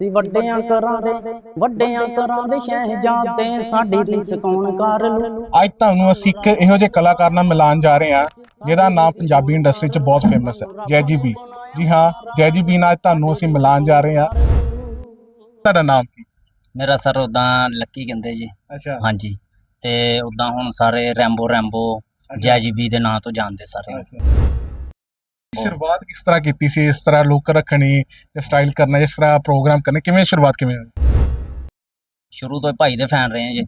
ਸੀ ਵੱਡਿਆਂ ਕਰਾਂ ਦੇ ਵੱਡਿਆਂ ਕਰਾਂ ਦੇ ਸ਼ਹਿਜ਼ਾਦੇ ਸਾਡੀ ਰੀਸ ਕੌਣ ਕਰ ਲੂ? ਅੱਜ ਤੁਹਾਨੂੰ ਅਸੀਂ ਇੱਕ ਇਹੋ ਜਿਹੇ ਕਲਾਕਾਰ ਨਾਲ ਮਿਲਾਨ ਜਾ ਰਹੇ ਹਾਂ ਜਿਹਦਾ ਨਾਮ ਪੰਜਾਬੀ ਇੰਡਸਟਰੀ 'ਚ ਬਹੁਤ ਫੇਮਸ ਹੈ ਜੈਜੀ ਬੀ। ਜੀ ਹਾਂ ਜੈਜੀ ਬੀ ਨਾਲ ਤੁਹਾਨੂੰ ਅਸੀਂ ਮਿਲਾਨ ਜਾ ਰਹੇ ਹਾਂ। ਤੁਹਾਡਾ ਨਾਮ ਕੀ? ਮੇਰਾ ਸਰ ਉਦਾਂ ਲੱਕੀ ਕਹਿੰਦੇ ਜੀ। ਅੱਛਾ। ਹਾਂਜੀ ਤੇ ਉਦਾਂ ਹੁਣ ਸਾਰੇ ਰੈਂਬੋ ਰੈਂਬੋ ਜੈਜੀਬੀ ਦੇ ਨਾਂ ਤੋਂ ਜਾਣਦੇ ਸਾਰੇ। ਸ਼ੁਰੂਆਤ ਕਿਸ ਤਰ੍ਹਾਂ ਕੀਤੀ ਸੀ ਇਸ ਤਰ੍ਹਾਂ ਲੁੱਕ ਰੱਖਣੀ ਜਾਂ ਸਟਾਈਲ ਕਰਨਾ ਇਸ ਤਰ੍ਹਾਂ ਪ੍ਰੋਗਰਾਮ ਕਰਨੇ ਕਿਵੇਂ ਸ਼ੁਰੂਆਤ ਕਿਵੇਂ ਹੋਈ? ਸ਼ੁਰੂ ਤੋਂ ਹੀ ਭਾਈ ਦੇ ਫੈਨ ਰਹੇ ਹਾਂ ਜੀ।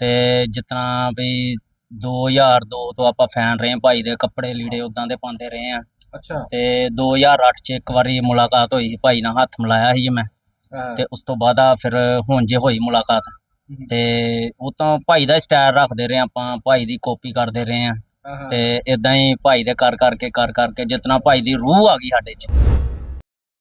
ਤੇ ਜਿਤਨਾ ਵੀ 2002 ਤੋਂ ਆਪਾਂ ਫੈਨ ਰਹੇ ਹਾਂ ਭਾਈ ਦੇ ਕੱਪੜੇ ਲੀੜੇ ਉਦਾਂ ਦੇ ਪਾਉਂਦੇ ਰਹੇ ਹਾਂ। ਅੱਛਾ। ਤੇ 2008 ਚ ਇੱਕ ਵਾਰੀ ਮੁਲਾਕਾਤ ਹੋਈ ਸੀ ਭਾਈ ਨਾਲ ਹੱਥ ਮਿਲਾਇਆ ਸੀ ਮੈਂ। ਤੇ ਉਸ ਤੋਂ ਬਾਅਦ ਆ ਫਿਰ ਹੁਣ ਜੇ ਹੋਈ ਮੁਲਾਕਾਤ। ਤੇ ਉਹ ਤਾਂ ਭਾਈ ਦਾ ਸਟਾਈਲ ਰੱਖਦੇ ਰਹੇ ਆਪਾਂ ਭਾਈ ਦੀ ਕਾਪੀ ਕਰਦੇ ਰਹੇ ਆ ਤੇ ਇਦਾਂ ਹੀ ਭਾਈ ਦੇ ਕਰ ਕਰਕੇ ਕਰ ਕਰਕੇ ਜਿਤਨਾ ਭਾਈ ਦੀ ਰੂਹ ਆ ਗਈ ਸਾਡੇ 'ਚ।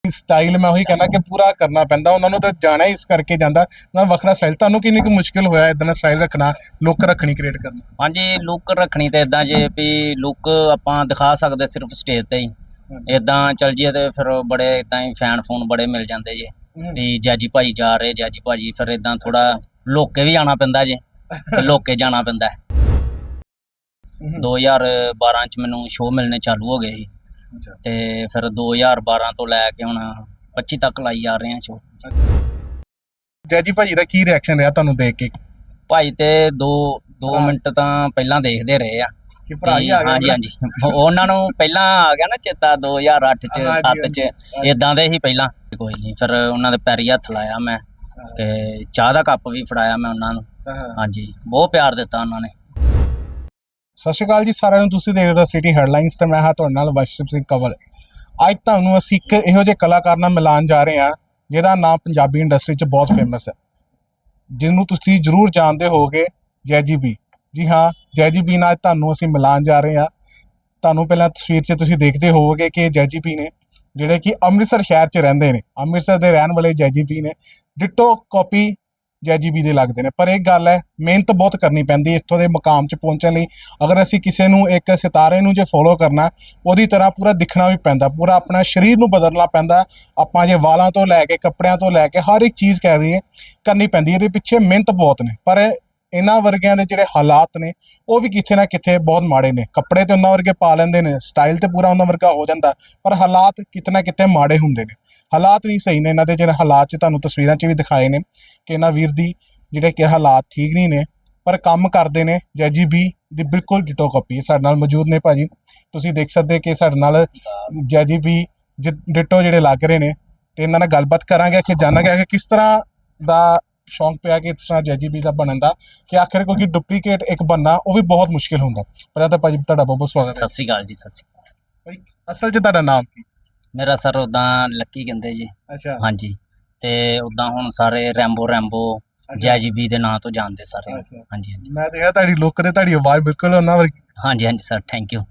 ਸਟਾਈਲ ਮੈਂ ਉਹੀ ਕਹਿੰਦਾ ਕਿ ਪੂਰਾ ਕਰਨਾ ਪੈਂਦਾ ਉਹਨਾਂ ਨੂੰ ਤਾਂ ਜਾਣਾ ਹੀ ਇਸ ਕਰਕੇ ਜਾਂਦਾ। ਨਾ ਵੱਖਰਾ ਸਟਾਈਲ ਤੁਹਾਨੂੰ ਕਿੰਨੀ ਕੁ ਮੁਸ਼ਕਿਲ ਹੋਇਆ ਇਦਾਂ ਦਾ ਸਟਾਈਲ ਰੱਖਣਾ ਲੁੱਕ ਰੱਖਣੀ ਕ੍ਰੀਏਟ ਕਰਨਾ? ਹਾਂਜੀ ਲੁੱਕ ਰੱਖਣੀ ਤੇ ਇਦਾਂ ਜੇ ਵੀ ਲੁੱਕ ਆਪਾਂ ਦਿਖਾ ਸਕਦੇ ਸਿਰਫ ਸਟੇਜ ਤੇ ਹੀ। ਇਦਾਂ ਚੱਲ ਜੀਏ ਤੇ ਫਿਰ ਬੜੇ ਇਦਾਂ ਹੀ ਫੈਨ ਫੋਨ ਬੜੇ ਮਿਲ ਜਾਂਦੇ ਜੇ। ਵੀ ਜੱਜੀ ਭਾਈ ਜਾ ਰਹੇ ਜੱਜੀ ਭਾਜੀ ਫਿਰ ਇਦਾਂ ਥੋੜਾ ਲੋਕੇ ਵੀ ਆਣਾ ਪੈਂਦਾ ਜੇ। ਤੇ ਲੋਕੇ ਜਾਣਾ ਪੈਂਦਾ। 2012 ਚ ਮੈਨੂੰ ਸ਼ੋਅ ਮਿਲਣੇ ਚਾਲੂ ਹੋ ਗਏ ਸੀ। ਅੱਛਾ। ਤੇ ਫਿਰ 2012 ਤੋਂ ਲੈ ਕੇ ਹੁਣ 25 ਤੱਕ ਲਾਈ ਜਾ ਰਹੇ ਆ ਸ਼ੋਅ ਜੈਜੀ ਭਾਜੀ ਦਾ ਕੀ ਰਿਐਕਸ਼ਨ ਰਿਹਾ ਤੁਹਾਨੂੰ ਦੇਖ ਕੇ? ਭਾਈ ਤੇ 2 2 ਹਾਂ। ਮਿੰਟ ਤਾਂ ਪਹਿਲਾਂ ਦੇਖਦੇ ਰਹੇ ਆ। ਕਿ ਭਰਾ ਹੀ ਆ ਗਿਆ ਹਾਂਜੀ ਹਾਂਜੀ। ਉਹਨਾਂ ਨੂੰ ਪਹਿਲਾਂ ਆ ਗਿਆ ਨਾ ਚੇਤਾ 2008 ਚ ਹਾਂਜੀ, 7 ਚ ਇਦਾਂ ਦੇ ਹੀ ਪਹਿਲਾਂ। ਕੋਈ ਨਹੀਂ ਫਿਰ ਉਹਨਾਂ ਦੇ ਪੈਰੀ ਹੱਥ ਲਾਇਆ ਮੈਂ। ਤੇ ਚਾਹ ਦਾ ਕੱਪ ਵੀ ਫੜਾਇਆ ਮੈਂ ਉਹਨਾਂ ਨੂੰ। ਹਾਂਜੀ ਬਹੁਤ ਪਿਆਰ ਦਿੱਤਾ ਉਹਨਾਂ ਨੇ। ਸਤਿ ਸ਼੍ਰੀ ਅਕਾਲ ਜੀ, ਸਾਰਿਆਂ ਨੂੰ ਤੁਸੀਂ ਦੇਖ ਰਹੇ ਹੋ ਸਿਟੀ ਹੈਡਲਾਈਨਸ ਤੇ ਮੈਂ ਹਾਂ ਤੁਹਾਡੇ ਨਾਲ ਵਸ਼ਿਪ ਸਿੰਘ ਕੰਵਲ। ਅੱਜ ਤੁਹਾਨੂੰ ਅਸੀਂ ਇੱਕ ਇਹੋ ਜਿਹੇ ਕਲਾਕਾਰ ਨਾਲ ਮਿਲਾਨ ਜਾ ਰਹੇ ਹਾਂ, ਜਿਹਦਾ ਨਾਮ ਪੰਜਾਬੀ ਇੰਡਸਟਰੀ 'ਚ ਬਹੁਤ ਫੇਮਸ ਹੈ। ਜਿਹਨੂੰ ਤੁਸੀਂ ਜ਼ਰੂਰ ਜਾਣਦੇ ਹੋਵੋਗੇ, ਜੈਜੀ ਬੀ। ਜੀ ਹਾਂ, ਜੈਜੀ ਬੀ ਨਾਲ ਤੁਹਾਨੂੰ ਅਸੀਂ ਮਿਲਾਨ ਜਾ ਰਹੇ ਹਾਂ। ਤੁਹਾਨੂੰ ਪਹਿਲਾਂ ਤਸਵੀਰ 'ਚ ਤੁਸੀਂ ਦੇਖਦੇ ਹੋਵੋਗੇ ਕਿ ਜੈਜੀ ਬੀ ਨੇ, ਜਿਹੜੇ ਕਿ ਅੰਮ੍ਰਿਤਸਰ ਸ਼ਹਿਰ 'ਚ ਰਹਿੰਦੇ ਨੇ, ਅੰਮ੍ਰਿਤਸਰ ਦੇ ਰਹਿਣ ਵਾਲੇ ਜੈਜੀ ਬੀ ਨੇ ਡਿਟੋ ਕਾਪੀ ਜੈਜੀਬੀ ਦੇ ਲੱਗਦੇ ਨੇ। ਪਰ ਇੱਕ ਗੱਲ ਹੈ, ਮਿਹਨਤ ਬਹੁਤ ਕਰਨੀ ਪੈਂਦੀ ਇੱਥੋਂ ਦੇ ਮੁਕਾਮ 'ਚ ਪਹੁੰਚਣ ਲਈ। ਅਗਰ ਅਸੀਂ ਕਿਸੇ ਨੂੰ ਇੱਕ ਸਿਤਾਰੇ ਨੂੰ ਜੇ ਫੋਲੋ ਕਰਨਾ, ਉਹਦੀ ਤਰ੍ਹਾਂ ਪੂਰਾ ਦਿਖਣਾ ਵੀ ਪੈਂਦਾ, ਪੂਰਾ ਆਪਣਾ ਸਰੀਰ ਨੂੰ ਬਦਲਣਾ ਪੈਂਦਾ। ਆਪਾਂ ਜੇ ਵਾਲਾਂ ਤੋਂ ਲੈ ਕੇ, ਕੱਪੜਿਆਂ ਤੋਂ ਲੈ ਕੇ ਹਰ ਇੱਕ ਚੀਜ਼ ਕਹਿ ਰਹੀ ਹੈ ਕਰਨੀ ਪੈਂਦੀ ਹੈ। ਇਹਦੇ ਪਿੱਛੇ ਮਿਹਨਤ ਬਹੁਤ ਨੇ। ਪਰ ਇਹਨਾਂ ਵਰਗਿਆਂ ਦੇ ਜਿਹੜੇ ਹਾਲਾਤ ਨੇ, ਉਹ ਵੀ ਕਿਤੇ ਨਾ ਕਿਤੇ ਬਹੁਤ ਮਾੜੇ ਨੇ। ਕੱਪੜੇ ਤੇ ਉਹਨਾਂ ਵਰਗੇ ਪਾ ਲੈਂਦੇ ਨੇ, ਸਟਾਈਲ ਤੇ ਪੂਰਾ ਉਹਨਾਂ ਵਰਗਾ ਹੋ ਜਾਂਦਾ, ਪਰ ਹਾਲਾਤ ਕਿਤੇ ਨਾ ਕਿਤੇ ਮਾੜੇ ਹੁੰਦੇ ਨੇ। ਹਾਲਾਤ ਨਹੀਂ ਸਹੀ ਨੇ, ਇਹਨਾਂ ਦੇ ਜਿਹੜੇ ਹਾਲਾਤ 'ਚ ਤੁਹਾਨੂੰ ਤਸਵੀਰਾਂ 'ਚ ਵੀ ਦਿਖਾਏ ਨੇ ਕਿ ਇਹਨਾਂ ਵੀਰ ਦੀ ਜਿਹੜੇ ਕਿ ਹਾਲਾਤ ਠੀਕ ਨਹੀਂ ਨੇ, ਪਰ ਕੰਮ ਕਰਦੇ ਨੇ, ਜੈਜੀ ਬੀ ਦੀ ਬਿਲਕੁਲ ਡਿਟੋ ਕਾਪੀ ਸਾਡੇ ਨਾਲ ਮੌਜੂਦ ਨੇ ਭਾਜੀ। ਤੁਸੀਂ ਦੇਖ ਸਕਦੇ ਕਿ ਸਾਡੇ ਨਾਲ ਜੈਜੀ ਬੀ ਡਿਟੋ ਜਿਹੜੇ ਲੱਗ ਰਹੇ ਨੇ, ਤੇ ਇਹਨਾਂ ਨਾਲ ਗੱਲਬਾਤ ਕਰਾਂਗੇ ਕਿ ਜਾਣਾਂਗੇ ਕਿ ਕਿਸ ਤਰ੍ਹਾਂ ਦਾ ਸ਼ੌਂਕ ਪਿਆ ਕਿ ਇਸ ਤਰ੍ਹਾਂ ਜੈਜੀ ਬੀ ਦਾ ਬਣਨ ਦਾ ਕਿ ਆਖਿਰ ਕੋਈ ਡੁਪਲੀਕੇਟ ਇੱਕ ਬੰਨਾ ਉਹ ਵੀ ਬਹੁਤ ਮੁਸ਼ਕਿਲ ਹੁੰਦਾ। ਪਹਿਲਾਂ ਤਾਂ ਭਾਜੀ ਤੁਹਾਡਾ ਬਹੁਤ ਬਹੁਤ ਸਵਾਗਤ ਹੈ। ਸਤਿ ਸ੍ਰੀ ਅਕਾਲ ਜੀ ਸਤਿ ਸ੍ਰੀ ਅਕਾਲ। ਭਾਈ, ਅਸਲ 'ਚ ਤੁਹਾਡਾ ਨਾਮ ਕੀ? ਮੇਰਾ ਸਰ ਉਦਾਂ ਲੱਕੀ ਕਹਿੰਦੇ ਜੀ। ਅੱਛਾ। ਹਾਂਜੀ। ਤੇ ਉਦਾਂ ਹੁਣ ਸਾਰੇ ਰੈਂਬੋ ਰੈਂਬੋ ਜੈਜੀਬੀ ਦੇ ਨਾਂ ਤੋਂ ਜਾਣਦੇ ਸਾਰੇ। ਅੱਛਾ। ਹਾਂਜੀ ਹਾਂਜੀ। ਮੈਂ ਦੇਖਿਆ ਤੁਹਾਡੀ ਲੁੱਕ ਤੇ ਤੁਹਾਡੀ ਆਵਾਜ਼ ਬਿਲਕੁਲ ਉਹਨਾਂ ਵਰਗੀ। ਹਾਂਜੀ ਹਾਂਜੀ ਸਰ ਥੈਂਕ ਯੂ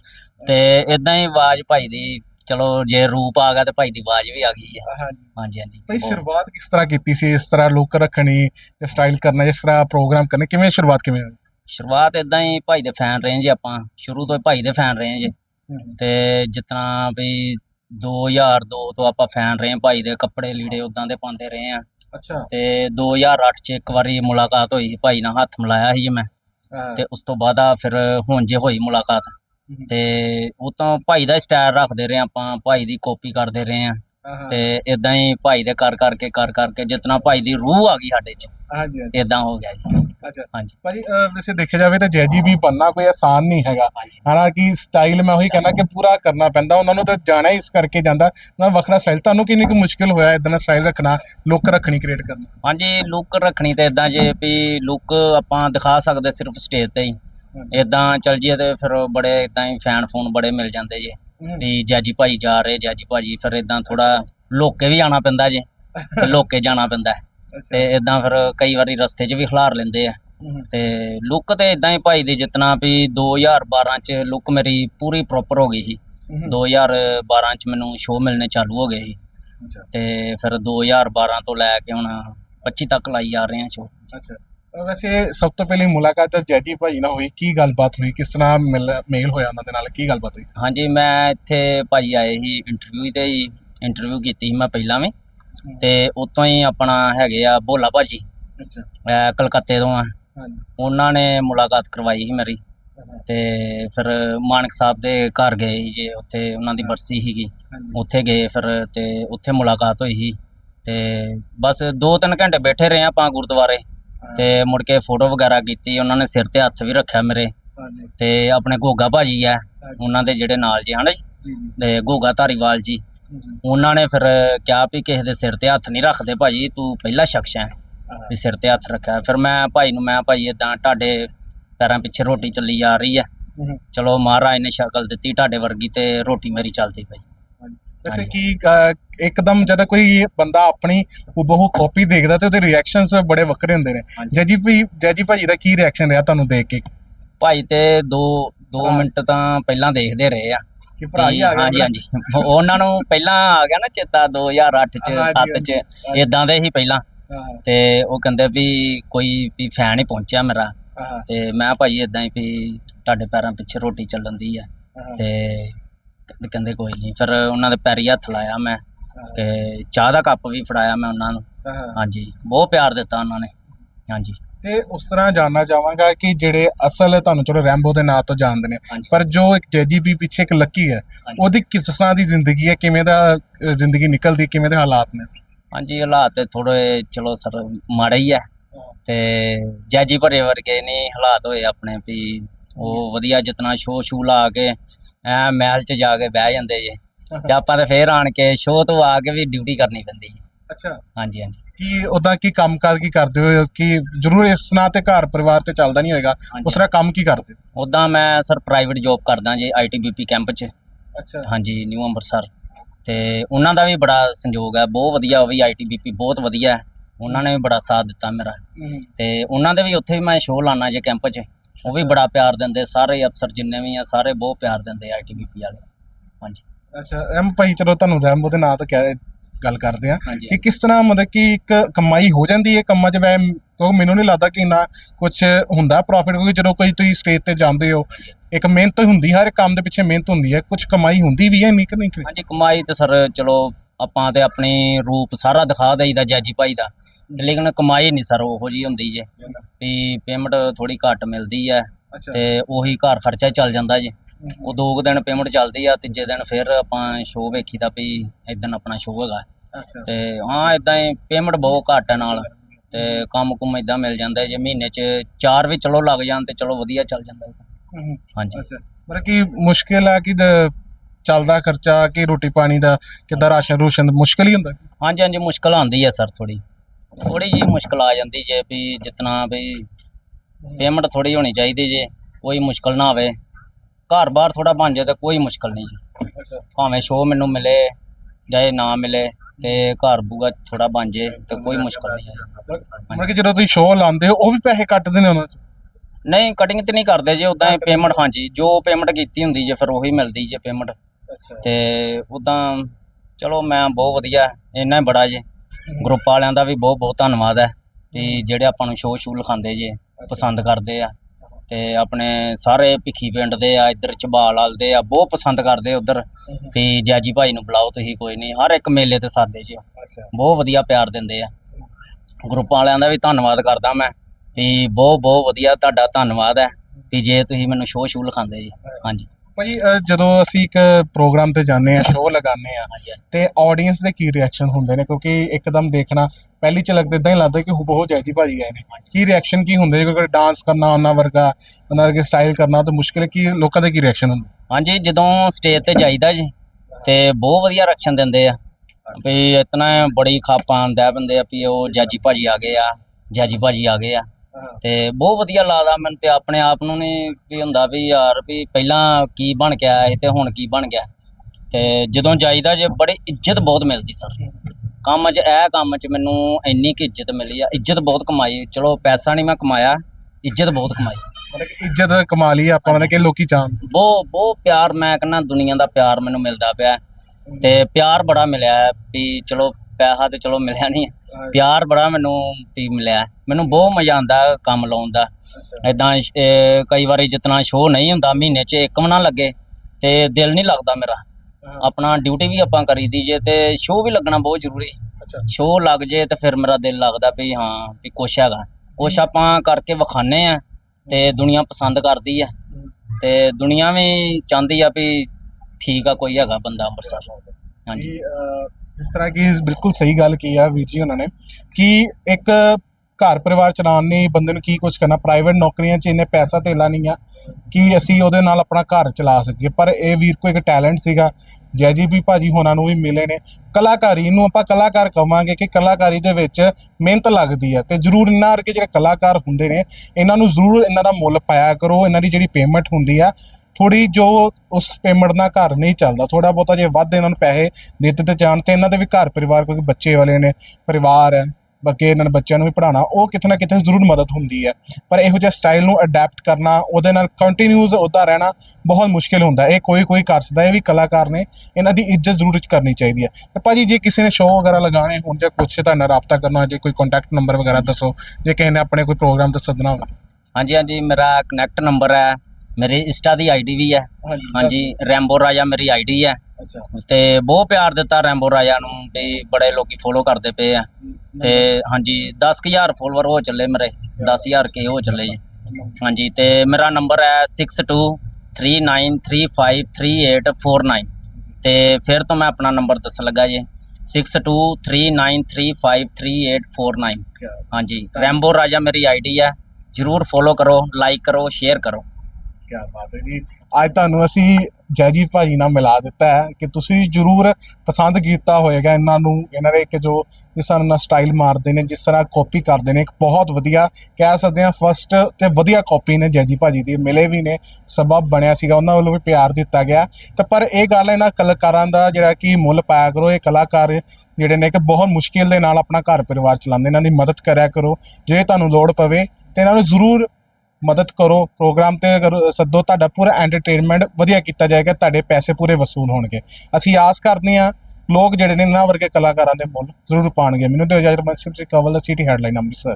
ਤੇ ਇਦਾਂ ਹੀ ਆਵਾਜ਼ ਭਾਈ ਦੀ ਚਲੋ ਜੇ ਰੂਪ ਆ ਗਿਆ ਤੇ ਭਾਈ ਦੀ ਆਵਾਜ਼ ਵੀ ਆ ਗਈ ਹੈ ਹਾਂਜੀ। ਹਾਂਜੀ ਹਾਂਜੀ। ਭਾਈ ਬਹੁਤ- ਸ਼ੁਰੂਆਤ ਕਿਸ ਤਰ੍ਹਾਂ ਕੀਤੀ ਸੀ? ਇਸ ਤਰ੍ਹਾਂ ਲੁੱਕ ਰੱਖਣੀ ਜਾਂ ਸਟਾਈਲ ਕਰਨਾ ਇਸ ਤਰ੍ਹਾਂ ਪ੍ਰੋਗਰਾਮ ਕਰਨੇ ਕਿਵੇਂ ਸ਼ੁਰੂਆਤ ਕਿਵੇਂ ਹੋਈ? ਸ਼ੁਰੂਆਤ ਇਦਾਂ ਹੀ ਭਾਈ ਦੇ ਫੈਨ ਰਹੇ ਹਾਂ ਜੀ ਆਪਾਂ। ਸ਼ੁਰੂ ਤੋਂ ਹੀ ਭਾਈ ਦੇ ਫੈਨ ਰਹੇ ਹਾਂ। ਜੀ ਤੇ ਜਿਤਨਾ ਵੀ 2002 ਤੋਂ ਆਪਾਂ ਫੈਨ ਰਹੇ ਹਾਂ ਭਾਈ ਦੇ ਕੱਪੜੇ ਲੀੜੇ ਉਦਾਂ ਦੇ ਪਾਉਂਦੇ ਰਹੇ ਆ ਅੱਛਾ। ਤੇ 2008 ਚ ਇੱਕ ਵਾਰੀ ਮੁਲਾਕਾਤ ਹੋਈ ਸੀ ਭਾਈ ਨਾਲ ਹੱਥ ਮਿਲਾਇਆ ਸੀ ਮੈਂ। ਤੇ ਉਸ ਤੋਂ ਬਾਅਦ ਆ ਫਿਰ ਹੁਣ ਜੇ ਹੋਈ ਮੁਲਾਕਾਤ। ਤੇ ਉਹ ਤਾਂ ਭਾਈ ਦਾ ਸਟਾਈਲ ਰੱਖਦੇ ਰਹੇ ਆਪਾਂ ਭਾਈ ਦੀ ਕਾਪੀ ਕਰਦੇ ਰਹੇ ਆ ਤੇ ਇਦਾਂ ਹੀ ਭਾਈ ਦੇ ਕਰ ਕਰਕੇ ਕਰ ਕਰਕੇ ਜਿਤਨਾ ਭਾਈ ਦੀ ਰੂਹ ਆ ਗਈ ਸਾਡੇ 'ਚ ਹਾਂਜੀ ਹਾਂਜੀ। ਇਦਾਂ ਹੋ ਗਿਆ ਜੀ। ਅੱਛਾ। ਹਾਂਜੀ। ਭਾਜੀ ਵੈਸੇ ਦੇਖਿਆ ਜਾਵੇ ਤਾਂ ਜੈਜੀ ਵੀ ਬੰਨਾ ਕੋਈ ਆਸਾਨ ਨਹੀਂ ਹੈਗਾ। ਹਾਲਾਂਕਿ ਸਟਾਈਲ ਮੈਂ ਉਹੀ ਕਹਿੰਦਾ ਕਿ ਪੂਰਾ ਕਰਨਾ ਪੈਂਦਾ ਉਹਨਾਂ ਨੂੰ ਤਾਂ ਜਾਣਾ ਇਸ ਕਰਕੇ ਜਾਂਦਾ। ਨਾ ਵੱਖਰਾ ਸਟਾਈਲ ਤੁਹਾਨੂੰ ਕਿੰਨੀ ਕੁ ਮੁਸ਼ਕਿਲ ਹੋਇਆ ਇਦਾਂ ਦਾ ਸਟਾਈਲ ਰੱਖਣਾ ਲੁੱਕ ਰੱਖਣੀ ਕ੍ਰੀਏਟ ਕਰਨਾ? ਹਾਂਜੀ ਲੁੱਕ ਰੱਖਣੀ ਤੇ ਇਦਾਂ ਜੇ ਵੀ ਲੁੱਕ ਆਪਾਂ ਦਿਖਾ ਸਕਦੇ ਸਿਰਫ ਸਟੇਜ ਤੇ ਹੀ। ਇਦਾਂ ਚੱਲ ਜੀਏ ਤੇ ਫਿਰ ਬੜੇ ਇਦਾਂ ਹੀ ਫੈਨ ਫੋਨ ਬੜੇ ਮਿਲ ਜਾਂਦੇ ਜੇ। ਵੀ ਜੱਜੀ ਭਾਈ ਜਾ ਰਹੇ ਜੱਜੀ ਭਾਜੀ ਫਿਰ ਇਦਾਂ ਥੋੜਾ ਲੋਕੇ ਵੀ ਆਣਾ ਪੈਂਦਾ ਜੇ ਤੇ ਲੋਕੇ ਜਾਣਾ ਪੈਂਦਾ। ਤੇ ਇਦਾਂ ਫਿਰ ਕਈ ਵਾਰੀ ਰਸਤੇ 'ਚ ਵੀ ਖਿਲਾਰ ਲੈਂਦੇ ਆ। ਤੇ ਲੁੱਕ ਤੇ ਇਦਾਂ ਹੀ ਭਾਈ ਦੀ ਜਿਤਨਾ ਵੀ 2012 ਚ ਲੁੱਕ ਮੇਰੀ ਪੂਰੀ ਪ੍ਰੋਪਰ ਹੋ ਗਈ ਸੀ। 2012 ਚ ਮੈਨੂੰ ਸ਼ੋਅ ਮਿਲਣੇ ਚਾਲੂ ਹੋ ਗਏ ਸੀ। ਤੇ ਫਿਰ 2012 ਤੋਂ ਲੈ ਕੇ ਹੁਣ 25 ਤੱਕ ਲਾਈ ਜਾ ਰਹੇ ਆ ਸ਼ੋਅ ਅੱਛਾ। ਅਹ, ਵੈਸੇ ਸਭ ਤੋਂ ਪਹਿਲੀ ਮੁਲਾਕਾਤ ਤਾਂ ਜੈਜੀ ਭਾਜੀ ਨਾਲ ਹੋਈ ਕੀ ਗੱਲਬਾਤ ਹੋਈ ਕਿਸ ਤਰ੍ਹਾਂ ਮਿਲ ਹੋਇਆ ਉਹਨਾਂ ਦੇ ਨਾਲ ਕੀ ਗੱਲਬਾਤ ਹੋਈ? ਹਾਂਜੀ ਮੈਂ ਇੱਥੇ ਭਾਈ ਆਏ ਸੀ ਇੰਟਰਵਿਊ ਤੇ ਹੀ ਇੰਟਰਵਿਊ ਕੀਤੀ ਸੀ ਮੈਂ ਪਹਿਲਾਂ ਵੀ। ਤੇ ਉਤੋਂ ਹੀ ਆਪਣਾ ਹੈਗੇ ਆ ਭੋਲਾ ਭਾਜੀ ਅੱਛਾ। ਅਹ ਕਲਕੱਤੇ ਤੋਂ ਆ। ਹਾਂਜੀ। ਉਹਨਾਂ ਨੇ ਮੁਲਾਕਾਤ ਕਰਵਾਈ ਸੀ ਮੇਰੀ। ਤੇ ਫਿਰ ਮਾਨਕ ਸਾਹਿਬ ਦੇ ਘਰ ਗਏ ਸੀ ਜੇ ਉੱਥੇ ਉਹਨਾਂ ਦੀ ਬਰਸੀ ਸੀਗੀ। ਉੱਥੇ ਗਏ ਫਿਰ ਤੇ ਉੱਥੇ ਮੁਲਾਕਾਤ ਹੋਈ ਸੀ। ਤੇ ਬਸ 2-3 ਘੰਟੇ ਬੈਠੇ ਰਹੇ ਆਪਾਂ ਗੁਰਦੁਆਰੇ। ਤੇ ਮੁੜ ਕੇ ਫੋਟੋ ਵਗੈਰਾ ਕੀਤੀ ਉਹਨਾਂ ਨੇ ਸਿਰ ਤੇ ਹੱਥ ਵੀ ਰੱਖਿਆ ਮੇਰੇ। ਤੇ ਆਪਣੇ ਘੋਗਾ ਭਾਜੀ ਆ ਉਹਨਾਂ ਦੇ ਜਿਹੜੇ ਨਾਲ ਜੀ ਹਨਾ ਜੀ? ਤੇ ਘੋਗਾ ਧਾਰੀਵਾਲ ਜੀ। ਉਹਨਾਂ ਨੇ ਫਿਰ ਕਿਹਾ ਵੀ ਕਿਸੇ ਦੇ ਸਿਰ ਤੇ ਹੱਥ ਨਹੀਂ ਰੱਖਦੇ ਭਾਜੀ ਤੂੰ ਪਹਿਲਾ ਸ਼ਖਸ ਹੈ। ਵੀ ਸਿਰ ਤੇ ਹੱਥ ਰੱਖਿਆ। ਫਿਰ ਮੈਂ ਭਾਈ ਨੂੰ ਮੈਂ ਭਾਈ ਇਦਾਂ ਤੁਹਾਡੇ ਪੈਰਾਂ ਪਿੱਛੇ ਰੋਟੀ ਚੱਲੀ ਜਾ ਰਹੀ ਹੈ। ਚਲੋ ਮਹਾਰਾਜ ਨੇ ਸ਼ਕਲ ਦਿੱਤੀ ਤੁਹਾਡੇ ਵਰਗੀ ਤੇ ਰੋਟੀ ਮੇਰੀ ਚੱਲਦੀ ਪਈ। ਵੈਸੇ ਕੀ ਅਹ, ਇੱਕਦਮ ਜਦੋਂ ਕੋਈ ਬੰਦਾ ਆਪਣੀ ਉਬਹੂ ਕਾਪੀ ਦੇਖਦਾ ਤੇ ਉਹਦੇ ਰਿਐਕਸ਼ਨਸ ਬੜੇ ਵੱਖਰੇ ਹੁੰਦੇ ਨੇ। ਹਾਂਜੀ। ਜੈਜੀ ਭਾਈ ਜੈਜੀ ਭਾਜੀ ਦਾ ਕੀ ਰਿਐਕਸ਼ਨ ਰਿਹਾ ਤੁਹਾਨੂੰ ਦੇਖ ਕੇ? ਭਾਈ ਤੇ 2 2 ਹਾਂ। ਮਿੰਟ ਤਾਂ ਪਹਿਲਾਂ ਦੇਖਦੇ ਰਹੇ ਆ। ਕਿ ਵੀ ਹਾਂਜੀ ਹਾਂਜੀ। ਉਹਨਾਂ ਨੂੰ ਪਹਿਲਾਂ ਆ ਗਿਆ ਨਾ ਚੇਤਾ 2008 ਚ ਹਾਂਜੀ, 7 ਚ ਇਦਾਂ ਦੇ ਹੀ ਪਹਿਲਾਂ। ਹਾਂ। ਤੇ ਉਹ ਕਹਿੰਦੇ ਵੀ ਕੋਈ ਵੀ ਫੈਨ ਹੀ ਪਹੁੰਚਿਆ ਮੇਰਾ। ਹਾਂ। ਤੇ ਮੈਂ ਭਾਈ ਇਦਾਂ ਹੀ ਵੀ ਤੁਹਾਡੇ ਪੈਰਾਂ ਪਿੱਛੇ ਰੋਟੀ ਚੱਲਣ ਦੀ ਆ। ਤੇ ਕਹਿੰਦੇ- ਕਹਿੰਦੇ ਕੋਈ ਨਹੀਂ ਫਿਰ ਉਹਨਾਂ ਦੇ ਪੈਰੀ ਹੱਥ ਲਾਇਆ ਮੈਂ ਤੇ ਚਾਹ ਦਾ ਕੱਪ ਵੀ ਫੜਾਇਆ ਮੈਂ ਉਹਨਾਂ ਨੂੰ। ਹਾਂਜੀ ਬਹੁਤ ਪਿਆਰ ਦਿੱਤਾ ਉਹਨਾਂ ਨੇ। ਹਾਂਜੀ। ਤੇ ਉਸ ਤਰ੍ਹਾਂ ਜਾਨਣਾ ਚਾਹਾਂਗਾ ਕਿ ਜਿਹੜੇ ਅਸਲ ਤੁਹਾਨੂੰ ਚਲੋ ਰੈਂਬੋ ਦੇ ਨਾਂ ਤੋਂ ਜਾਣਦੇ ਨੇ ਹਾਂਜੀ। ਪਰ ਜੋ ਇੱਕ ਜੈਜੀਬੀ ਪਿੱਛੇ ਇੱਕ ਲੱਕੀ ਹੈ। ਉਹਦੀ ਕਿਸ ਤਰ੍ਹਾਂ ਦੀ ਜ਼ਿੰਦਗੀ ਹੈ ਕਿਵੇਂ ਦਾ ਜ਼ਿੰਦਗੀ ਨਿਕਲਦੀ ਕਿਵੇਂ ਦੇ ਹਾਲਾਤ ਨੇ? ਹਾਂਜੀ ਹਾਲਾਤ ਤੇ ਥੋੜੇ ਚਲੋ ਸਰ ਮਾੜੇ ਹੀ ਆ ਤੇ ਜੈਜੀ ਭਰੇ ਵਰਗੇ ਨਹੀਂ ਹਾਲਾਤ ਹੋਏ ਆਪਣੇ ਵੀ ਉਹ ਵਧੀਆ ਜਿਤਨਾ ਸ਼ੋਅ ਸ਼ੂ ਲਾ ਕੇ ਐ ਮਹਿਲ 'ਚ ਜਾ ਕੇ ਬਹਿ ਜਾਂਦੇ ਜੇ। ਤੇ ਆਪਾਂ ਤੇ ਫੇਰ ਆਣ ਕੇ ਸ਼ੋਅ ਤੋਂ ਆ ਕੇ ਵੀ ਡਿਊਟੀ ਕਰਨੀ ਪੈਂਦੀ ਜੀ। ਅੱਛਾ। ਹਾਂਜੀ ਹਾਂਜੀ। ਕੀ ਉਦਾਂ ਕੀ ਕੰਮਕਾਰ ਕੀ ਕਰਦੇ ਹੋ? ਕਿ ਜ਼ਰੂਰ ਇਸ ਨਾਲ ਤੇ ਘਰ ਪਰਿਵਾਰ ਤੇ ਚੱਲਦਾ ਨਹੀਂ ਹੋਏਗਾ। ਉਸ ਤਰ੍ਹਾਂ ਕੰਮ ਕੀ ਕਰਦੇ? ਹੋ ਉਦਾਂ ਮੈਂ ਸਰ ਪ੍ਰਾਈਵੇਟ ਜੌਬ ਕਰਦਾ ਜੀ ਆਈਟੀਬੀਪੀ ਕੈਂਪ 'ਚ। ਅੱਛਾ। ਹਾਂਜੀ ਨਿਊ ਅੰਮ੍ਰਿਤਸਰ ਤੇ ਉਹਨਾਂ ਦਾ ਵੀ ਬੜਾ ਸੰਯੋਗ ਹੈ ਬਹੁਤ ਵਧੀਆ ਉਹ ਵੀ ਆਈਟੀਬੀਪੀ ਬਹੁਤ ਵਧੀਆ ਹੈ। ਉਹਨਾਂ ਨੇ ਵੀ ਬੜਾ ਸਾਥ ਦਿੱਤਾ ਮੇਰਾ। ਤੇ ਉਹਨਾਂ ਦੇ ਵੀ ਉੱਥੇ ਵੀ ਮੈਂ ਸ਼ੋਅ ਲਾਣਾ ਜੇ ਕੈਂਪ 'ਚ। ਉਹ ਵੀ ਬੜਾ ਪਿਆਰ ਦਿੰਦੇ ਸਾਰੇ ਅਫਸਰ ਜਿੰਨੇ ਵੀ ਆ ਸਾਰੇ ਬਹੁਤ ਪਿਆਰ ਦਿੰਦੇ ਆਈਟੀਬੀਪੀ ਵਾਲੇ। ਹਾਂਜੀ। ਅੱਛਾ ਐਮ ਭਾਈ ਚਲੋ ਤੁਹਾਨੂੰ ਰੈਂਬੋ ਦੇ ਨਾਂ ਤੋਂ ਕਹਿ ਗੱਲ ਕਰਦੇ ਆ ਹਾਂਜੀ। ਕਿ ਕਿਸ ਤਰ੍ਹਾਂ ਮਤਲਬ ਕਿ ਇੱਕ ਕਮਾਈ ਹੋ ਜਾਂਦੀ ਹੈ ਕੰਮਾਂ 'ਚ? ਵੈ ਕਿਉਂਕਿ ਮੈਨੂੰ ਨਹੀਂ ਲੱਗਦਾ ਕਿ ਨਾ ਕੁਝ ਹੁੰਦਾ ਪ੍ਰੋਫਿਟ ਕਿਉਂਕਿ ਜਦੋਂ ਕੋਈ ਤੁਸੀਂ ਸਟੇਜ ਤੇ ਜਾਂਦੇ ਹੋ ਇੱਕ ਮਿਹਨਤ ਹੁੰਦੀ ਹਰ ਕੰਮ ਦੇ ਪਿੱਛੇ ਮਿਹਨਤ ਹੁੰਦੀ ਹੈ। ਕੁਝ ਕਮਾਈ ਹੁੰਦੀ ਵੀ ਹੈ ਨਹੀਂ ਕਿ ਨਹੀਂ? ਹਾਂਜੀ ਕਮਾਈ ਤੇ ਸਰ ਚਲੋ ਆਪਾਂ ਤੇ ਆਪਣੀ ਰੂਪ ਸਾਰਾ ਦਿਖਾ ਦਈਦਾ ਜੱਜੀ ਭਾਈ ਦਾ। ਤੇ ਲੇਕਿਨ ਕਮਾਈ ਨਹੀਂ ਸਰ ਉਹੋ ਜੀ ਹੁੰਦੀ ਜੇ। ਵੀ ਪੇਮੈਂਟ ਥੋੜੀ ਘੱਟ ਮਿਲਦੀ ਹੈ ਤੇ ਉਹੀ ਘਰ ਖਰਚਾ ਹੀ ਚੱਲ ਜਾਂਦਾ ਜੇ। ਉਹ ਦੋ ਕੁ ਦਿਨ ਪੇਮੈਂਟ ਚੱਲਦੀ ਆ ਤੀਜੇ ਦਿਨ ਫਿਰ ਆਪਾਂ ਸ਼ੋਅ ਵੇਖੀਦਾ ਵੀ ਇਦਾਂ ਆਪਣਾ ਸ਼ੋਅ ਹੈਗਾ। ਤੇ ਹਾਂ ਇਦਾਂ ਹੀ ਪੇਮੈਂਟ ਬਹੁਤ ਘੱਟ ਹੈ ਨਾਲ। ਤੇ ਕੰਮ ਕੁਮ ਇਦਾਂ ਮਿਲ ਜਾਂਦਾ ਜੇ ਮਹੀਨੇ 'ਚ ਚਾਰ ਵੀ ਚਲੋ ਲੱਗ ਜਾਣ ਤੇ ਚਲੋ ਵਧੀਆ ਚੱਲ ਜਾਂਦਾ। ਹਾਂਜੀ। ਅੱਛਾ। ਮਤਲਬ ਕਿ ਮੁਸ਼ਕਿਲ ਹੈ ਕਿ ਚੱਲਦਾ ਖਰਚਾ ਕਿ ਰੋਟੀ ਪਾਣੀ ਦਾ ਕਿੱਦਾਂ ਰਾਸ਼ਨ ਰੂਸ਼ਨ ਮੁਸ਼ਕਿਲ ਹੀ ਹੁੰਦਾ? ਹਾਂਜੀ ਹਾਂਜੀ ਮੁਸ਼ਕਲ ਆਉਂਦੀ ਹੈ ਸਰ ਥੋੜੀ ਥੋੜੀ ਜੀ ਮੁਸ਼ਕਲ ਆ ਜਾਂਦੀ ਜੇ ਵੀ ਜਿਤਨਾ ਵੀ ਪੇਮੈਂਟ ਥੋੜੀ ਹੋਣੀ ਚਾਹੀਦੀ ਜੇ ਕੋਈ ਮੁਸ਼ਕਲ ਨਾ ਆਵੇ। ਘਰ-ਬਾਰ ਥੋੜਾ ਬਣ ਜਾਏ ਤਾਂ ਕੋਈ ਮੁਸ਼ਕਲ ਨਹੀਂ ਜੀ। ਭਾਵੇਂ ਸ਼ੋਅ ਮੈਨੂੰ ਮਿਲੇ ਜਾਂ ਨਾ ਮਿਲੇ ਤੇ ਘਰ ਬੂਗਾ ਥੋੜਾ ਬਣ ਜੇ ਤੇ ਕੋਈ ਮੁਸ਼ਕਲ ਨਹੀਂ ਹੈ। ਮਤਲਬ ਕਿ ਜਦੋਂ ਤੁਸੀਂ ਸ਼ੋਅ ਲਾਉਂਦੇ ਹੋ ਉਹ ਵੀ ਪੈਸੇ ਕੱਟਦੇ ਨੇ ਉਹਨਾਂ 'ਚ? ਨਹੀਂ ਕਟਿੰਗ ਤੇ ਨਹੀਂ ਕਰਦੇ ਜੇ ਉਦਾਂ ਪੇਮੈਂਟ ਹਾਂਜੀ ਜੋ ਪੇਮੈਂਟ ਕੀਤੀ ਹੁੰਦੀ ਜੇ ਫਿਰ ਉਹੀ ਮਿਲਦੀ ਜੇ ਪੇਮੈਂਟ ਅੱਛਾ। ਤੇ ਉਦਾਂ ਚਲੋ ਮੈਂ ਬਹੁਤ ਵਧੀਆ ਇੰਨਾ ਹੀ ਬੜਾ ਜੇ। ਗਰੁੱਪ ਵਾਲਿਆਂ ਦਾ ਵੀ ਬਹੁਤ ਬਹੁਤ ਧੰਨਵਾਦ ਹੈ ਵੀ ਜਿਹੜੇ ਆਪਾਂ ਨੂੰ ਸ਼ੋਅ ਸ਼ੂ ਲਿਖਾਉਂਦੇ ਜੇ ਪਸੰਦ ਕਰਦੇ ਆ। ਤੇ ਆਪਣੇ ਸਾਰੇ ਭਿੱਖੀ ਪਿੰਡ ਦੇ ਆ ਇੱਧਰ ਝਬਾਲ ਵਾਲ ਦੇ ਆ ਬਹੁਤ ਪਸੰਦ ਕਰਦੇ ਉਧਰ। ਵੀ ਜੈਜੀ ਭਾਈ ਨੂੰ ਬੁਲਾਓ ਤੁਸੀਂ ਕੋਈ ਨਹੀਂ ਹਰ ਇੱਕ ਮੇਲੇ ਤੇ ਸਾਦੇ ਜੇ। ਬਹੁਤ ਵਧੀਆ ਪਿਆਰ ਦਿੰਦੇ ਆ। ਗਰੁੱਪ ਵਾਲਿਆਂ ਦਾ ਵੀ ਧੰਨਵਾਦ ਕਰਦਾ ਮੈਂ ਵੀ ਬਹੁਤ ਬਹੁਤ ਵਧੀਆ ਤੁਹਾਡਾ ਧੰਨਵਾਦ ਹੈ ਵੀ ਜੇ ਤੁਸੀਂ ਮੈਨੂੰ ਸ਼ੋਅ ਸ਼ੂ ਲਿਖਾਉਂਦੇ ਜੀ। ਹਾਂਜੀ। ਭਾਜੀ ਅਹ, ਜਦੋਂ ਅਸੀਂ ਇੱਕ ਪ੍ਰੋਗਰਾਮ ਤੇ ਜਾਂਦੇ ਆ ਸ਼ੋਅ ਲਗਾਉਂਦੇ ਆ ਤੇ ਆਡੀਅנס ਦੇ ਕੀ ਰਿਐਕਸ਼ਨ ਹੁੰਦੇ ਨੇ? ਕਿਉਂਕਿ ਇੱਕਦਮ ਦੇਖਣਾ ਪਹਿਲੀ ਝਲਕ ਤੇ ਇਦਾਂ ਹੀ ਲੱਗਦਾ ਕਿ ਬਹੁਤ ਜੈਜੀ ਭਾਜੀ ਆਏ ਨੇ। ਕੀ ਰਿਐਕਸ਼ਨ ਕੀ ਹੁੰਦੇ? ਕਿਉਂਕਿ ਡਾਂਸ ਕਰਨਾ ਉਹਨਾਂ ਵਰਗਾ ਉਹਨਾਂ ਵਰਗੇ ਸਟਾਈਲ ਕਰਨਾ ਤਾਂ ਮੁਸ਼ਕਿਲ ਹੈ ਕੀ ਲੋਕਾਂ ਦੇ ਕੀ ਰਿਐਕਸ਼ਨ ਹੁੰਦੇ? ਹਾਂਜੀ ਜਦੋਂ ਸਟੇਜ ਤੇ ਜਾਈਦਾ ਜੀ ਤੇ ਬਹੁਤ ਵਧੀਆ ਰਕਸ਼ਨ ਦਿੰਦੇ ਆ। ਵੀ ਇਤਨਾ ਬੜੀ ਖਾਪਾਂ ਆਂਦਾ ਬੰਦੇ ਆ ਵੀ ਉਹ ਜਾਜੀ ਭਾਜੀ ਆ ਗਏ ਆ ਜਾਜੀ ਭਾਜੀ ਆ ਗਏ ਆ। ਤੇ ਬਹੁਤ ਵਧੀਆ ਲੱਗਦਾ ਮੈਨੂੰ ਤੇ ਆਪਣੇ ਆਪ ਨੂੰ ਨਹੀਂ ਵੀ ਹੁੰਦਾ ਵੀ ਯਾਰ ਵੀ ਪਹਿਲਾਂ ਕੀ ਬਣ ਕੇ ਆਇਆ ਸੀ ਤੇ ਹੁਣ ਕੀ ਬਣ ਗਿਆ। ਤੇ ਜਦੋਂ ਜਾਈਦਾ ਜੇ ਬੜੀ ਇੱਜ਼ਤ ਬਹੁਤ ਮਿਲਦੀ ਸਰ। ਕੰਮ 'ਚ ਇਹ ਕੰਮ 'ਚ ਮੈਨੂੰ ਇੰਨੀ ਕਿ ਇੱਜ਼ਤ ਮਿਲੀ ਆ। ਇੱਜ਼ਤ ਬਹੁਤ ਕਮਾਈ। ਚਲੋ ਪੈਸਾ ਨਹੀਂ ਮੈਂ ਕਮਾਇਆ ਇੱਜ਼ਤ ਬਹੁਤ ਕਮਾਈ। ਮਤਲਬ ਕਿ ਇੱਜ਼ਤ ਕਮਾ ਲਈ ਆਪਾਂ ਮਤਲਬ ਕਿ ਲੋਕੀ ਚਾਹਣ। ਬਹੁਤ ਬਹੁਤ ਪਿਆਰ ਮੈਂ ਕਹਿੰਦਾ ਦੁਨੀਆ ਦਾ ਪਿਆਰ ਮੈਨੂੰ ਮਿਲਦਾ ਪਿਆ। ਤੇ ਪਿਆਰ ਬੜਾ ਮਿਲਿਆ ਹੈ ਵੀ ਚਲੋ ਪੈਸਾ ਤੇ ਚਲੋ ਮਿਲਿਆ ਨਹੀਂ। ਪਿਆਰ ਬੜਾ ਮੈਨੂੰ ਵੀ ਮਿਲਿਆ। ਮੈਨੂੰ ਬਹੁਤ ਮਜ਼ਾ ਆਉਂਦਾ ਹੈ ਕੰਮ ਲਾਉਣ ਦਾ। ਇਦਾਂ ਕਈ ਵਾਰੀ ਜਿਤਨਾ ਸ਼ੋਅ ਨਹੀਂ ਹੁੰਦਾ ਮਹੀਨੇ 'ਚ ਇੱਕ ਵੀ ਨਾ ਲੱਗੇ ਤੇ ਦਿਲ ਨਹੀਂ ਲੱਗਦਾ ਮੇਰਾ। ਆਪਣਾ ਡਿਊਟੀ ਵੀ ਆਪਾਂ ਕਰੀਦੀ ਜੇ ਤੇ ਸ਼ੋਅ ਵੀ ਲੱਗਣਾ ਬਹੁਤ ਜ਼ਰੂਰੀ। ਸ਼ੋਅ ਲੱਗ ਜੇ ਤੇ ਫਿਰ ਮੇਰਾ ਦਿਲ ਲੱਗਦਾ ਵੀ ਹਾਂ ਵੀ ਕੁਛ ਹੈਗਾ। ਕੁਛ ਆਪਾਂ ਕਰਕੇ ਵਿਖਾਣੇ ਆ ਤੇ ਦੁਨੀਆ ਪਸੰਦ ਕਰਦੀ ਆ। ਤੇ ਦੁਨੀਆ ਵੀ ਚਾਹੁੰਦੀ ਆ ਵੀ ਠੀਕ ਆ ਕੋਈ ਹੈਗਾ ਬੰਦਾ ਅੰਮ੍ਰਿਤਸਰ। ਹਾਂਜੀ। ਜਿਸ ਤਰ੍ਹਾਂ ਕਿ ਬਿਲਕੁਲ ਸਹੀ ਗੱਲ ਕੀ ਆ ਵੀਰ ਜੀ ਉਹਨਾਂ ਨੇ ਕਿ ਇੱਕ ਘਰ ਪਰਿਵਾਰ ਚਲਾਉਣ ਲਈ ਬੰਦੇ ਨੂੰ ਕੀ ਕੁਝ ਕਰਨਾ ਪ੍ਰਾਈਵੇਟ ਨੌਕਰੀਆਂ 'ਚ ਇੰਨੇ ਪੈਸਾ ਧੇਲਾ ਨਹੀਂ ਆ ਕਿ ਅਸੀਂ ਉਹਦੇ ਨਾਲ ਆਪਣਾ ਘਰ ਚਲਾ ਸਕੀਏ। ਪਰ ਇਹ ਵੀਰ ਕੋ ਇੱਕ ਟੈਲੈਂਟ ਸੀਗਾ ਜੈ ਜੀ ਵੀ ਭਾਜੀ ਹੋਣਾ ਨੂੰ ਵੀ ਮਿਲੇ ਨੇ। ਕਲਾਕਾਰੀ ਨੂੰ ਆਪਾਂ ਕਲਾਕਾਰ ਕਵਾਂਗੇ ਕਿ ਕਲਾਕਾਰੀ ਦੇ ਵਿੱਚ ਮਿਹਨਤ ਲੱਗਦੀ ਹੈ ਤੇ ਜ਼ਰੂਰ ਇਹਨਾਂ ਵਰਗੇ ਜਿਹੜੇ ਕਲਾਕਾਰ ਹੁੰਦੇ ਨੇ, ਇਹਨਾਂ ਨੂੰ ਜ਼ਰੂਰ ਇਹਨਾਂ ਦਾ ਮੁੱਲ ਪਾਇਆ ਕਰੋ, ਇਹਨਾਂ ਦੀ ਜਿਹੜੀ ਪੇਮੈਂਟ ਹੁੰਦੀ ਆ ਥੋੜੀ ਜੋ ਉਸ ਪੇਮੈਂਟ ਨਾਲ ਘਰ ਨਹੀਂ ਚੱਲਦਾ ਥੋੜਾ ਬਹੁਤਾ ਜੇ ਵੱਧ ਇਹਨਾਂ ਨੂੰ ਪੈਸੇ ਦੇ ਦਿੱਤੇ ਜਾਣ ਤੇ ਇਹਨਾਂ ਦੇ ਵੀ ਘਰ ਪਰਿਵਾਰ ਕੋਈ ਬੱਚੇ ਵਾਲੇ ਨੇ, ਪਰਿਵਾਰ ਹੈ, ਬਾਕੀ ਇਹਨਾਂ ਬੱਚਿਆਂ ਨੂੰ ਵੀ ਪੜਾਉਣਾ ਉਹ ਕਿਤੇ ਨਾ ਕਿਤੇ ਜ਼ਰੂਰ ਮਦਦ ਹੁੰਦੀ ਹੈ। ਪਰ ਇਹੋ ਜਿਹੇ ਸਟਾਈਲ ਨੂੰ ਅਡਾਪਟ ਕਰਨਾ, ਉਹਦੇ ਨਾਲ ਕੰਟੀਨਿਊਸ ਉਹਦਾ ਰਹਿਣਾ ਬਹੁਤ ਮੁਸ਼ਕਿਲ ਹੁੰਦਾ ਇਹ ਕੋਈ ਕੋਈ ਕਰ ਸਕਦਾ, ਇਹ ਵੀ ਕਲਾਕਾਰ ਨੇ, ਇਹਨਾਂ ਦੀ ਇੱਜ਼ਤ ਜ਼ਰੂਰ ਕਰਨੀ ਚਾਹੀਦੀ ਹੈ। ਤੇ ਭਾਜੀ, ਜੇ ਕਿਸੇ ਨੇ ਸ਼ੋਅ ਵਗੈਰਾ ਲਗਾਉਣੇ ਹੋਣ ਜਾਂ ਕੁਛ, ਤਾਂ ਨਾਲ ਰਾਬਤਾ ਕਰਨਾ, ਜੇ ਕੋਈ ਕੰਟੈਕਟ ਨੰਬਰ ਵਗੈਰਾ ਦੱਸੋ, ਜੇ ਕਿਸੇ ਨੇ ਆਪਣੇ ਕੋਈ ਪ੍ਰੋਗਰਾਮ ਦਾ ਸੱਦਣਾ ਹੋਵੇ। ਹਾਂਜੀ ਹਾਂਜੀ, ਮੇਰਾ ਕਨੈਕਟ ਨੰਬਰ ਹੈ ਮੇਰੇ ਇੰਸਟਾ ਦੀ ਆਈਡੀ ਵੀ ਹੈ। ਹਾਂਜੀ ਰੈਂਬੋ ਰਾਜਾ ਮੇਰੀ ਆਈਡੀ ਹੈ। ਅੱਛਾ। ਤੇ ਬਹੁਤ ਪਿਆਰ ਦਿੱਤਾ ਰੈਂਬੋ ਰਾਜਾ ਨੂੰ ਵੀ ਬੜੇ ਲੋਕੀ ਫੋਲੋ ਕਰਦੇ ਪਏ ਆ। ਤੇ ਹਾਂਜੀ 10000 ਫੋਲੋਵਰ ਹੋ ਚੱਲੇ ਮੇਰੇ। 10000 ਕੇ ਹੋ ਚੱਲੇ ਜੀ। ਹਾਂਜੀ ਤੇ ਮੇਰਾ ਨੰਬਰ ਹੈ 6239353849 ਤੇ ਫਿਰ ਤੋਂ ਮੈਂ ਆਪਣਾ ਨੰਬਰ ਦੱਸਣ ਲੱਗਾ ਜੀ। 6239353849 ਹਾਂਜੀ ਰੈਂਬੋ ਰਾਜਾ ਮੇਰੀ ਆਈਡੀ ਹੈ। ਜਰੂਰ ਫੋਲੋ ਕਰੋ ਲਾਈਕ ਕਰੋ ਸ਼ੇਅਰ ਕਰੋ। ਕੀ ਬਾਤ ਹੈ ਜੀ। ਅੱਜ ਤੁਹਾਨੂੰ ਅਸੀਂ ਜੈਜੀ ਭਾਜੀ ਨਾਲ ਮਿਲਾ ਦਿੱਤਾ ਹੈ ਕਿ ਤੁਸੀਂ ਜਰੂਰ ਪਸੰਦ ਕੀਤਾ ਹੋਏਗਾ ਇਹਨਾਂ ਨੂੰ, ਇਹਨਾਂ ਦੇ ਇੱਕ ਜੋ ਜਿਸ ਤਰ੍ਹਾਂ ਨਾਲ ਸਟਾਈਲ ਮਾਰਦੇ ਨੇ, ਜਿਸ ਤਰ੍ਹਾਂ ਕਾਪੀ ਕਰਦੇ ਨੇ, ਇੱਕ ਬਹੁਤ ਵਧੀਆ ਕਹਿ ਸਕਦੇ ਹਾਂ ਫਸਟ ਤੇ ਵਧੀਆ ਕਾਪੀ ਨੇ ਜੈਜੀ ਭਾਜੀ ਦੀ, ਮਿਲੇ ਵੀ ਨੇ, ਸਬਬ ਬਣਿਆ ਸੀਗਾ, ਉਹਨਾਂ ਵੱਲੋਂ ਵੀ ਪਿਆਰ ਦਿੱਤਾ ਗਿਆ। ਤੇ ਪਰ ਇਹ ਗੱਲ ਇਹਨਾਂ ਕਲਾਕਾਰਾਂ ਦਾ ਜਿਹੜਾ ਕਿ ਮੁੱਲ ਪਾਇਆ ਕਰੋ, ਇਹ ਕਲਾਕਾਰ ਜਿਹੜੇ ਨੇ ਕਿ ਬਹੁਤ ਮੁਸ਼ਕਿਲ ਦੇ ਨਾਲ ਆਪਣਾ ਘਰ ਪਰਿਵਾਰ ਚਲਾਉਂਦੇ ਇਹਨਾਂ ਦੀ ਮਦਦ ਕਰਿਆ ਕਰੋ। ਜੇ ਤੁਹਾਨੂੰ ਲੋੜ ਪਵੇ ਤੇ ਇਹਨਾਂ ਨੂੰ ਜ਼ਰੂਰ ਮਦਦ ਕਰੋ, ਪ੍ਰੋਗਰਾਮ ਤੇ ਅਗਰ ਸੱਦੋ, ਤੁਹਾਡਾ ਪੂਰਾ ਐਂਟਰਟੇਨਮੈਂਟ ਵਧੀਆ ਕੀਤਾ ਜਾਏਗਾ, ਤੁਹਾਡੇ ਪੈਸੇ ਪੂਰੇ ਵਸੂਲ ਹੋਣਗੇ। ਅਸੀਂ ਆਸ ਕਰਦੇ ਹਾਂ, ਲੋਕ ਜਿਹੜੇ ਨੇ, ਇਹਨਾਂ ਵਰਗੇ ਕਲਾਕਾਰਾਂ ਦੇ ਮੁੱਲ ਜ਼ਰੂਰ ਪਾਣਗੇ। ਮੈਨੂੰ ਤੇ ਇਜਾਜ਼ਤ ਮਨਸਿਪ ਸਿੰਘ ਕਵਲ ਦਾ ਸਿਟੀ ਹੈਡਲਾਈਨ ਅੰਮ੍ਰਿਤਸਰ।